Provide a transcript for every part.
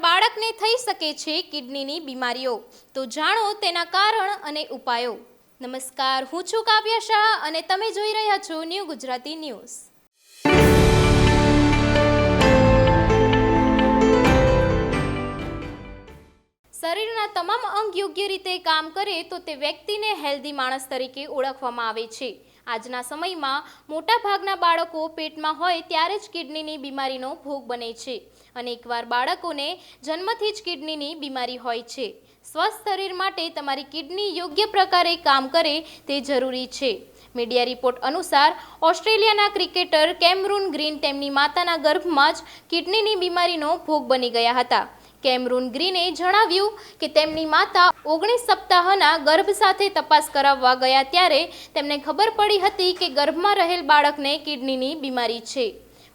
બાળકને થઈ શકે છે કિડનીની બીમારીઓ. તો જાણો તેના કારણ અને ઉપાયો. નમસ્કાર, હું છું કાવ્ય શાહ અને તમે જોઈ રહ્યા છો ન્યૂ ગુજરાતી ન્યૂઝ. શરીરના તમામ અંગ યોગ્ય રીતે કામ કરે તો તે વ્યક્તિને હેલ્ધી માણસ તરીકે ઓળખવામાં આવે છે. આજના સમયમાં મોટાભાગના બાળકો પેટમાં હોય ત્યારે જ કિડનીની બીમારીનો ભોગ બને છે અને એકવાર બાળકોને જન્મથી જ કિડનીની બીમારી હોય છે. સ્વસ્થ શરીર માટે તમારી કિડની યોગ્ય પ્રકારે કામ કરે તે જરૂરી છે. મીડિયા રિપોર્ટ અનુસાર ઓસ્ટ્રેલિયાના ક્રિકેટર કેમરૂન ગ્રીન તેમની માતાના ગર્ભમાં જ કિડનીની બીમારીનો ભોગ બની ગયા હતા. કેમરૂન ગ્રીને જણાવ્યું કે તેમની માતા ઓગણીસ સપ્તાહના ગર્ભ સાથે તપાસ કરાવવા ગયા ત્યારે તેમને ખબર પડી હતી કે ગર્ભમાં રહેલ બાળકને કિડનીની બીમારી છે.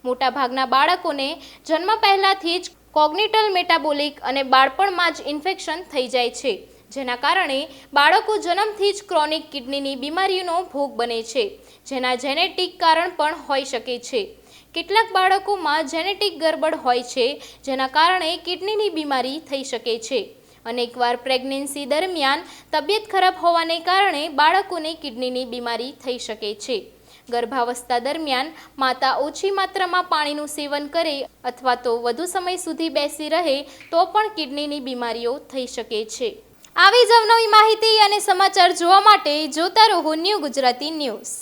મોટાભાગના બાળકોને જન્મ પહેલાથી જ કોગ્નિટલ મેટાબોલિક અને બાળપણમાં જ ઇન્ફેક્શન થઈ જાય છે, જેના કારણે બાળકો જન્મથી જ ક્રોનિક કિડનીની બીમારીનો ભોગ બને છે, જેના જેનેટિક કારણ પણ હોઈ શકે છે. કેટલાક બાળકોમાં જેનેટિક ગરબડ હોય છે, જેના કારણે કિડનીની બીમારી થઈ શકે છે. અનેકવાર પ્રેગ્નન્સી દરમિયાન તબિયત ખરાબ હોવાને કારણે બાળકોને કિડનીની બીમારી થઈ શકે છે. ગર્ભાવસ્થા દરમિયાન માતા ઓછી માત્રામાં પાણીનું સેવન કરે અથવા તો વધુ સમય સુધી બેસી રહે, તો પણ કિડનીની બીમારીઓ થઈ શકે છે. આવી જ અવનવી માહિતી અને સમાચાર જોવા માટે જોતા રહો ન્યૂ ગુજરાતી ન્યૂઝ